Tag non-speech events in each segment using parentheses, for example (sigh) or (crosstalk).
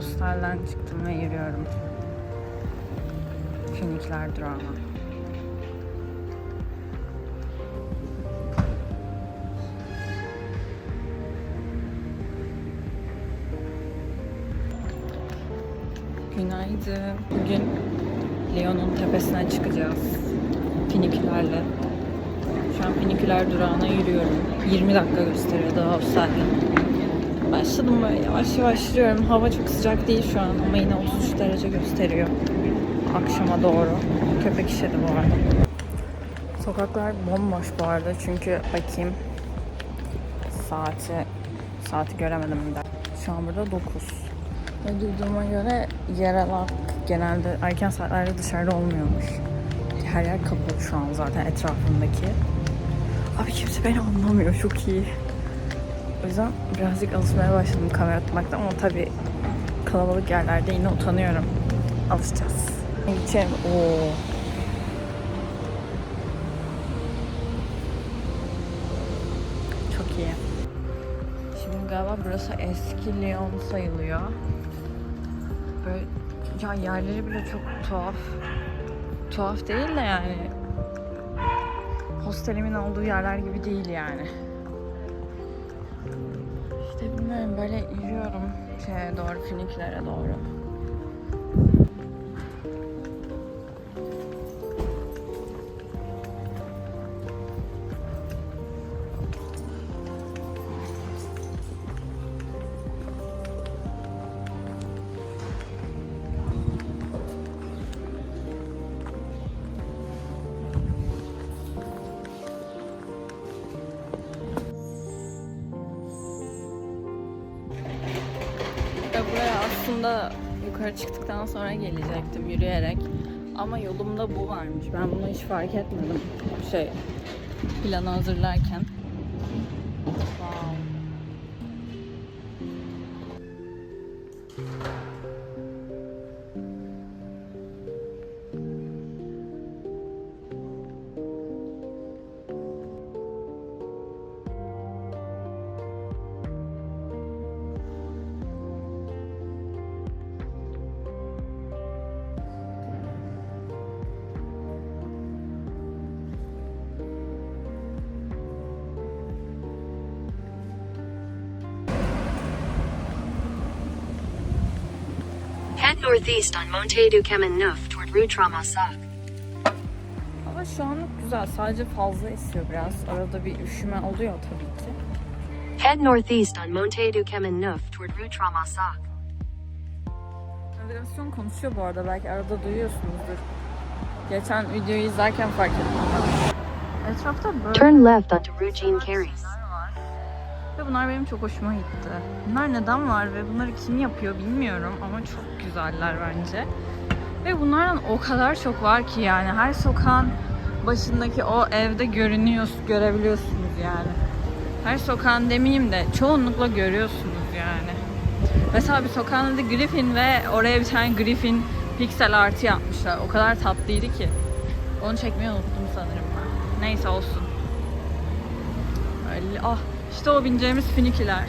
hostelden çıktım ve yürüyorum. Finikler durağına. Günaydın. Bugün Lyon'un tepesine çıkacağız. Finikülerle. Şu an Finiküler durağına yürüyorum. 20 dakika gösteriyor daha hostelden. Başladım böyle yavaş yavaş yürüyorum. Hava çok sıcak değil şu an ama yine 33 derece gösteriyor. Akşama doğru. Köpek işedi bu arada. Sokaklar bomboş bu arada çünkü bakayım saati saati göremedim de. Şu an burada 9. Ve duyduğuma göre yerel genelde erken saatlerde dışarıda olmuyormuş. Her yer kapalı şu an zaten etrafındaki. Abi kimse beni anlamıyor çok iyi. O yüzden birazcık alışmaya başladım kamera tutmaktan ama tabii kalabalık yerlerde yine utanıyorum. Alışacağız. Geçelim. Oo. Çok iyi. Şimdi galiba burası eski Lyon sayılıyor. Böyle ya yerleri bile çok tuhaf. Tuhaf değil de yani hostelimin olduğu yerler gibi değil yani. Bilmiyorum böyle yürüyorum şeye doğru, Finiklere doğru. Aslında yukarı çıktıktan sonra gelecektim yürüyerek. Ama yolumda bu varmış. Ben bunu hiç fark etmedim. Şey, planı hazırlarken. Wow. Northeast on Monte du Neuf toward Rue Tramassac. Hava şu anlık güzel. Sadece fazla esiyor biraz. Arada bir üşüme oluyor tabii ki. Head northeast on Monte du Neuf toward Rue Tramassac. Navigasyon konuşuyor bu arada. Belki arada duyuyorsunuzdur. Geçen videoyu izlerken fark ettim. Etrafta böyle Turn left onto Rue Jean Carré. Ve bunlar benim çok hoşuma gitti. Bunlar neden var ve bunları kim yapıyor bilmiyorum ama çok güzeller bence. Ve bunlardan o kadar çok var ki yani her sokağın başındaki o evde görünüyor, görebiliyorsunuz yani. Her sokağın demeyeyim de çoğunlukla görüyorsunuz yani. Mesela bir sokağın adı Griffin ve oraya bir tane Griffin piksel artı yapmışlar. O kadar tatlıydı ki. Onu çekmeyi unuttum sanırım ben. Neyse olsun. Öyle, ah işte o bineceğimiz finikiler.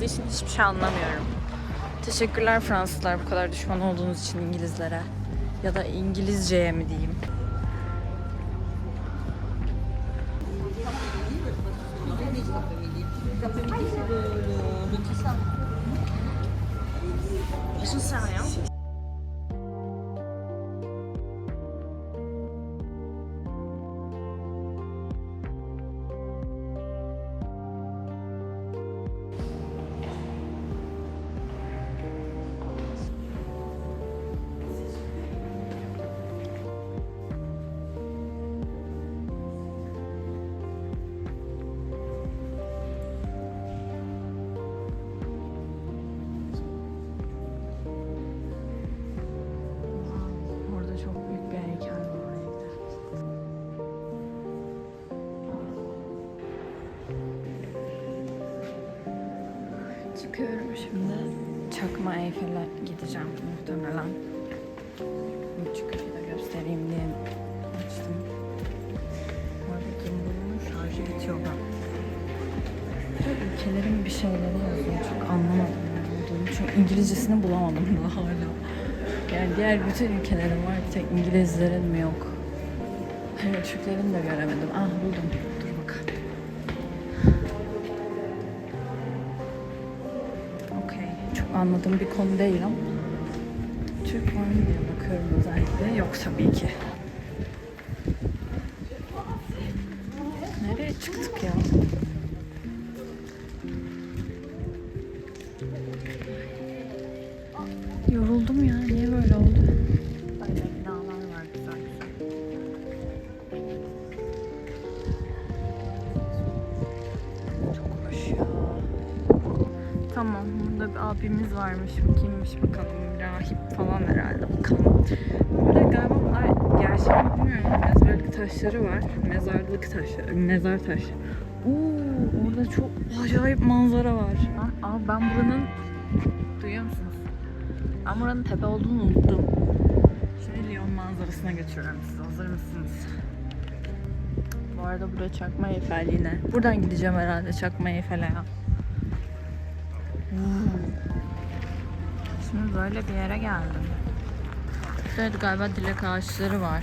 Yazdığı için hiçbir şey anlamıyorum. Teşekkürler Fransızlar bu kadar düşman olduğunuz için İngilizlere. Ya da İngilizceye mi diyeyim. J'en sais. Çıkıyorum şimdi. Çakma Eyfel'e gideceğim muhtemelen. Çıkışı da göstereyim diye açtım. Bu arada gimbal'ın şarjı bitiyor ben. Ülkelerin bir şeyleri yazıyor. Çok anlamadım ne olduğunu. Çünkü İngilizcesini bulamadım daha hala. Yani diğer bütün ülkelerin var bir tek İngilizlerin mi yok? Türklerin de göremedim. Ah buldum. Anladığım bir konu değil ama Türk var mı diye bakıyorum özellikle. Yok tabii ki. Nereye çıktık ya? Yoruldum ya. Niye böyle oldu? Çok hoş ya. Tamam. Burada bir abimiz varmış. Bu kimmiş bakalım. Rahip falan herhalde. Bakalım. Burada galiba bunlar gerçek mi bilmiyorum. Mezarlık taşları var. Mezarlık taşları. Mezar taşı. Oo, orada çok acayip manzara var. Aa, ben buranın duyuyor musunuz? Ben buranın tepe olduğunu unuttum. Şimdi Lyon manzarasına götürüyorum sizi. Hazır mısınız? Bu arada burada Çakma Eyfel yine. Buradan gideceğim herhalde Çakma Eyfel'e ya. Şimdi böyle bir yere geldim. Şurada galiba dilek ağaçları var.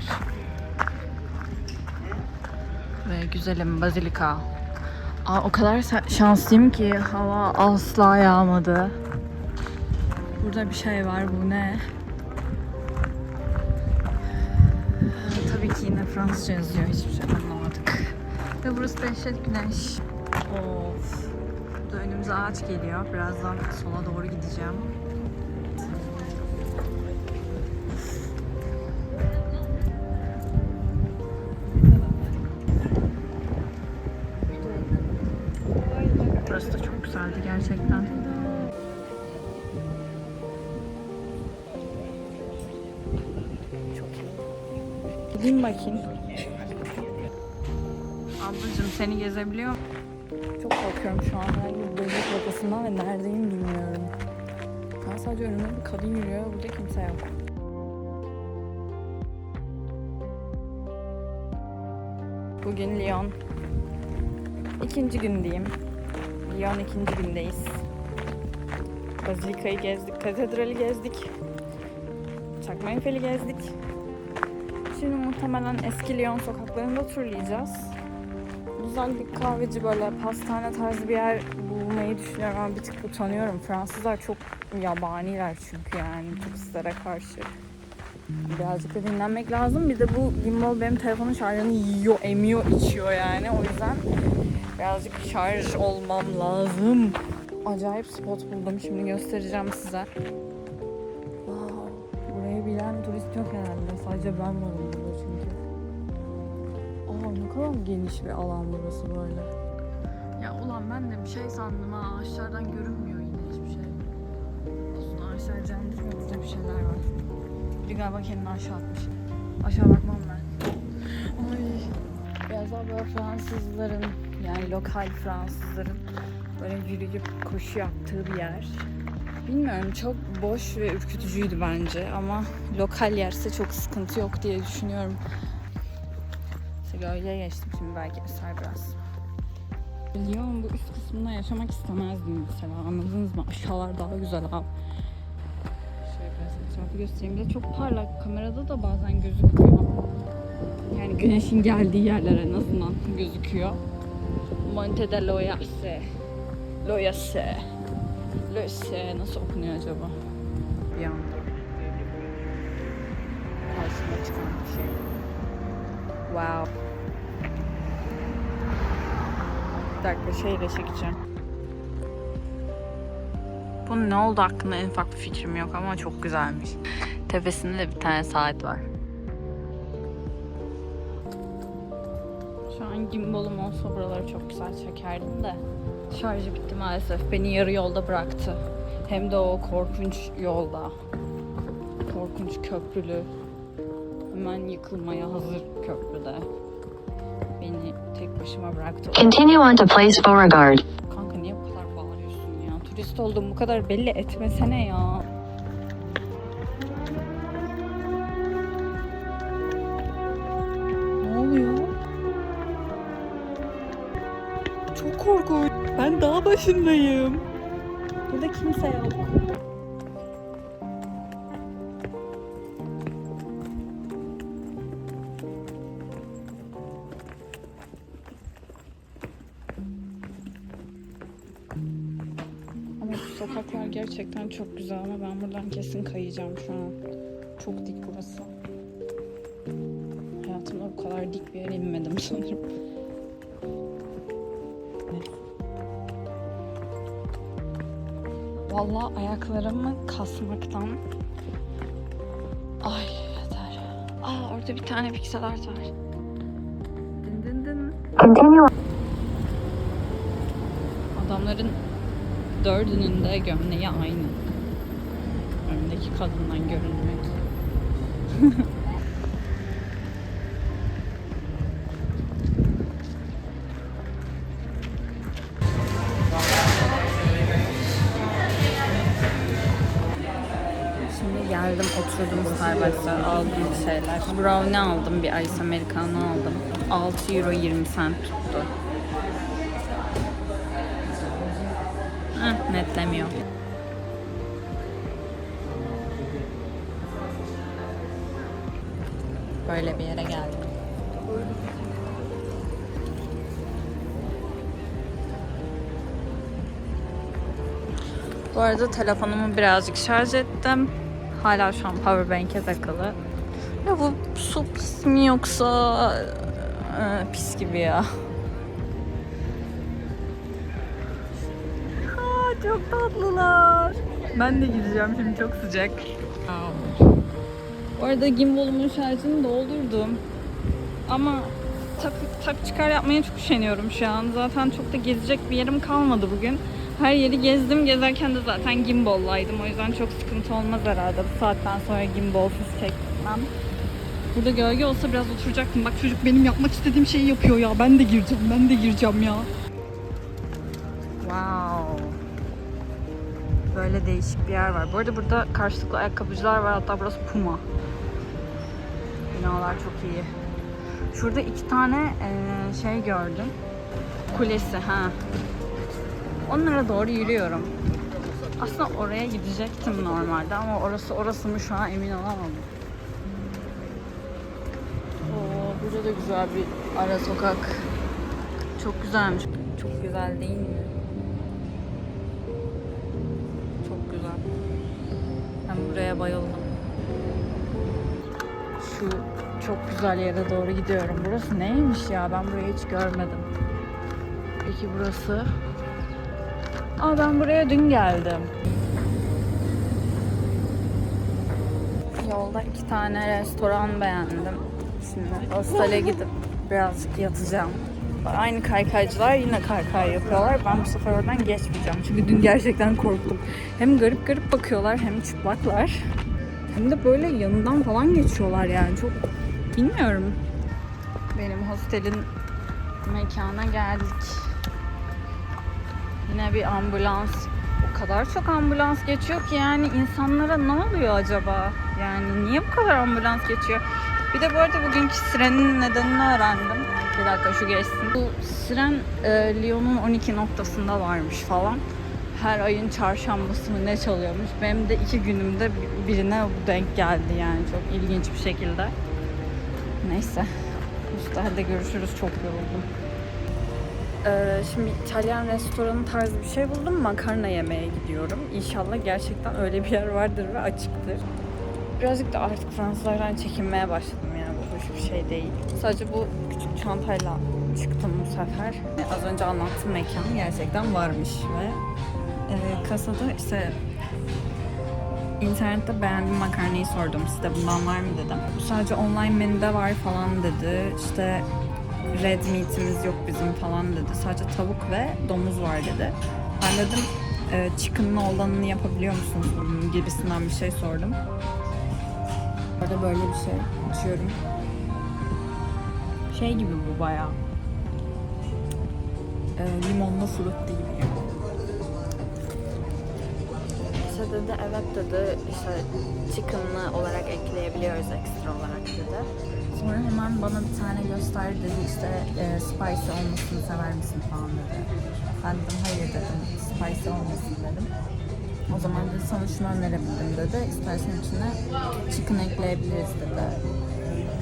Ve güzelim bazilika. Aa, o kadar şanslıyım ki hava asla yağmadı. Burada bir şey var bu ne? Tabii ki yine Fransızca yazıyor hiçbir şey anlamadık. Ve burası dehşet güneş. Of. Burada önümüze ağaç geliyor. Birazdan sola doğru gideceğim. Güzeldi gerçekten. Gideyim bakayım. Ablacığım seni gezebiliyor muyum? Çok korkuyorum şu an herhangi bir böcek vakasından ve neredeyim bilmiyorum. Ben sadece önümde bir kadın yürüyor burada kimse yok. Bugün Lyon. ikinci gün diyeyim. Lyon ikinci gündeyiz. Bazilikayı gezdik, katedrali gezdik. Çakma Eyfel'i gezdik. Şimdi muhtemelen eski Lyon sokaklarında turlayacağız. Güzel bir kahveci böyle pastane tarzı bir yer bulmayı düşünüyorum ama bir tık utanıyorum. Fransızlar çok yabaniler çünkü yani turistlere karşı. Birazcık da dinlenmek lazım. Bir de bu gimbal benim telefonun şarjını yiyor, emiyor, içiyor yani. O yüzden birazcık şarj olmam lazım. Acayip spot buldum. Şimdi göstereceğim size. Wow. Burayı bilen turist yok herhalde. Sadece ben varım burada çünkü. Aa ne kadar geniş bir alan burası böyle. Ya ulan ben de bir şey sandım ha. Ağaçlardan görünmüyor yine hiçbir şey. Olsun ağaçlar candır ve bir şeyler var. Biri galiba kendini aşağı atmış. Aşağı bakmam ben. Ay. Biraz daha böyle Fransızların yani lokal Fransızların böyle yürüyüp koşu yaptığı bir yer. Bilmiyorum çok boş ve ürkütücüydü bence ama lokal yerse çok sıkıntı yok diye düşünüyorum. İşte gölgeye geçtim şimdi belki eser biraz. Lyon bu üst kısmında yaşamak istemezdim mesela anladınız mı? Aşağılar daha güzel abi. Şöyle biraz etrafı göstereyim. Bir de çok parlak kamerada da bazen gözüküyor. Yani güneşin geldiği yerler en azından gözüküyor. Monte de Loyasse. Loyasse. Loyasse nasıl okunuyor acaba? Bir anda. Karşıma çıkan şey. Wow. Bir şeyle çekeceğim. Bunun ne oldu hakkında en ufak bir fikrim yok ama çok güzelmiş. Tepesinde de bir tane saat var. Şu an gimbalım olsa buraları çok güzel çekerdim de. Şarjı bitti maalesef. Beni yarı yolda bıraktı. Hem de o korkunç yolda. Korkunç köprülü. Hemen yıkılmaya hazır köprüde. Beni tek başıma bıraktı. Continue on to Place Beauregard. Kanka niye bu kadar bağırıyorsun ya? Turist olduğumu bu kadar belli etmesene ya. Ben dağ başındayım. Burada kimse yok. Ama sokaklar gerçekten çok güzel ama ben buradan kesin kayacağım şu an. Çok dik burası. Hayatımda bu kadar dik bir yere inmedim sanırım. Vallahi ayaklarımı kasmaktan Ay yeter. Aa orada bir tane piksel art var. Dın dın dın. Continue Adamların dördünün de gömleği aynı. Önündeki kadından görünmek. (laughs) aldım bir şeyler. Brownie aldım bir ice americano aldım. 6 euro 20 cent tuttu. Heh, netlemiyor. Böyle bir yere geldim. Bu arada telefonumu birazcık şarj ettim. Hala şu an powerbank'e takılı. Ya bu su pis mi yoksa Ee, pis gibi ya. Aa, çok tatlılar. Ben de gideceğim şimdi çok sıcak. Bu arada gimbalimin şarjını doldurdum. Ama tak, tak çıkar yapmaya çok üşeniyorum şu an. Zaten çok da gezecek bir yerim kalmadı bugün. Her yeri gezdim. Gezerken de zaten gimbal'laydım. O yüzden çok sıkıntı olmaz herhalde. Bu saatten sonra gimbalsız çekmem. Burada gölge olsa biraz oturacaktım. Bak çocuk benim yapmak istediğim şeyi yapıyor ya. Ben de gireceğim. Ben de gireceğim ya. Wow. Böyle değişik bir yer var. Bu arada burada karşılıklı ayakkabıcılar var. Hatta burası Puma. Binalar çok iyi. Şurada iki tane şey gördüm. Kulesi ha. Onlara doğru yürüyorum. Aslında oraya gidecektim normalde ama orası orası mı şu an emin olamadım. Oo, burada da güzel bir ara sokak. Çok güzelmiş. Çok güzel değil mi? Çok güzel. Ben buraya bayıldım. Şu çok güzel yere doğru gidiyorum. Burası neymiş ya? Ben burayı hiç görmedim. Peki burası? Aa ben buraya dün geldim. Yolda iki tane restoran beğendim. Şimdi hostele gidip birazcık yatacağım. Aynı kaykaycılar yine kaykay yapıyorlar. Ben bu sefer oradan geçmeyeceğim. Çünkü dün gerçekten korktum. Hem garip garip bakıyorlar hem çıplaklar. Hem de böyle yanından falan geçiyorlar yani. Çok bilmiyorum. Benim hostelin mekana geldik. Yine bir ambulans. O kadar çok ambulans geçiyor ki yani insanlara ne oluyor acaba? Yani niye bu kadar ambulans geçiyor? Bir de bu arada bugünkü sirenin nedenini öğrendim. Bir dakika şu geçsin. Bu Siren e, Lyon'un 12 noktasında varmış falan. Her ayın çarşambası mı ne çalıyormuş. Benim de iki günümde birine bu denk geldi yani çok ilginç bir şekilde. Neyse. Üstlerde görüşürüz. Çok yoruldum. Ee, şimdi İtalyan restoranı tarzı bir şey buldum. Makarna yemeye gidiyorum. İnşallah gerçekten öyle bir yer vardır ve açıktır. Birazcık da artık Fransızlardan çekinmeye başladım yani bu hoş bir şey değil. Sadece bu küçük çantayla çıktım bu sefer. Az önce anlattığım mekan gerçekten varmış ve e, kasada işte internette beğendiğim makarnayı sordum size bundan var mı dedim. Sadece online menüde var falan dedi. İşte red meat'imiz yok bizim falan dedi. Sadece tavuk ve domuz var dedi. Ben dedim e, chicken'lı olanını yapabiliyor musunuz bunun gibisinden bir şey sordum. Orada böyle bir şey açıyorum. Şey gibi bu bayağı. E, limonlu frutti gibi. İşte dedi evet dedi işte chicken'lı olarak ekleyebiliyoruz ekstra olarak dedi. Sonra hemen bana bir tane göster dedi işte e, spicy olmasını sever misin falan dedi. Ben dedim hayır dedim spicy olmasın dedim. O zaman dedi sana şunu önerebilirim dedi. İstersen içine chicken ekleyebiliriz dedi.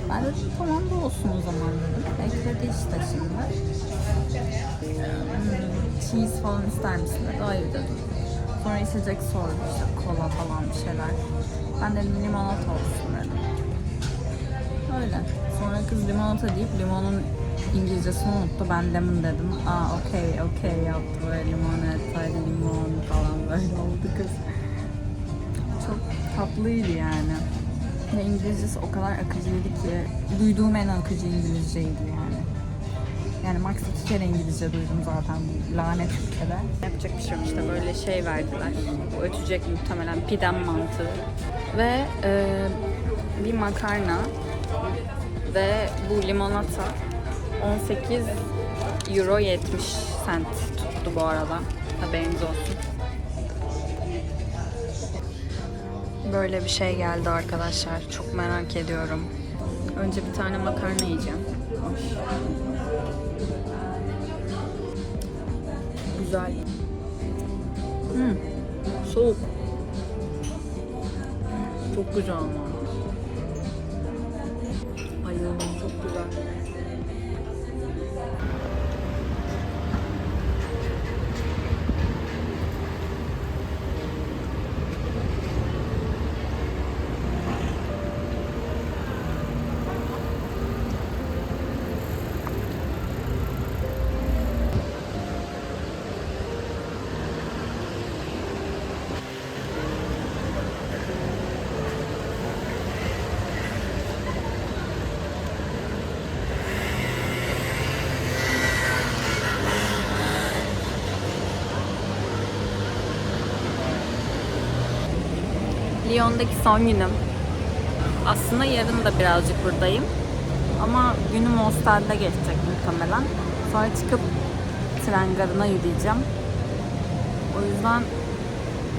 Ben de tamam bu olsun o zaman dedim. Ekledi işte şimdi. Hmm, cheese falan ister misin dedi. Hayır dedim. Sonra içecek sordu işte kola falan bir şeyler. Ben dedim limonata olsun dedim. Öyle. Sonra kız limonata deyip limonun İngilizcesini unuttu. Ben lemon dedim. Aa okey okey yaptı böyle limonata, limon falan böyle oldu kız. Çok tatlıydı yani. Ve İngilizcesi o kadar akıcıydı ki duyduğum en akıcı İngilizceydi yani. Yani max iki kere İngilizce duydum zaten lanet ülkede. Yapacak bir şey yok işte böyle şey verdiler. Bu ötecek muhtemelen pidem mantığı. Ve e, bir makarna ve bu limonata 18 euro 70 cent tuttu bu arada. Haberiniz olsun. Böyle bir şey geldi arkadaşlar. Çok merak ediyorum. Önce bir tane makarna yiyeceğim. Güzel. Hmm. Soğuk. Çok güzel ama. Lyon'daki son günüm. Aslında yarın da birazcık buradayım. Ama günüm hostelde geçecek muhtemelen. Sonra çıkıp tren garına yürüyeceğim. O yüzden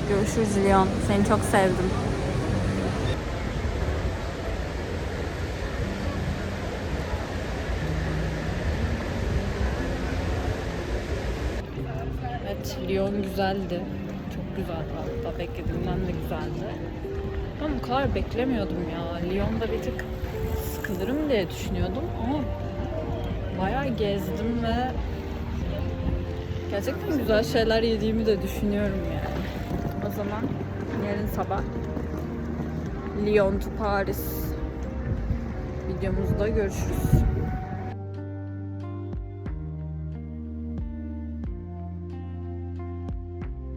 görüşürüz Lyon. Seni çok sevdim. Evet, Lyon güzeldi. Çok güzeldi hatta. Beklediğimden de güzeldi. Ben bu kadar beklemiyordum ya. Lyon'da bir tık sıkılırım diye düşünüyordum ama bayağı gezdim ve gerçekten güzel şeyler yediğimi de düşünüyorum yani. O zaman yarın sabah Lyon to Paris videomuzda görüşürüz.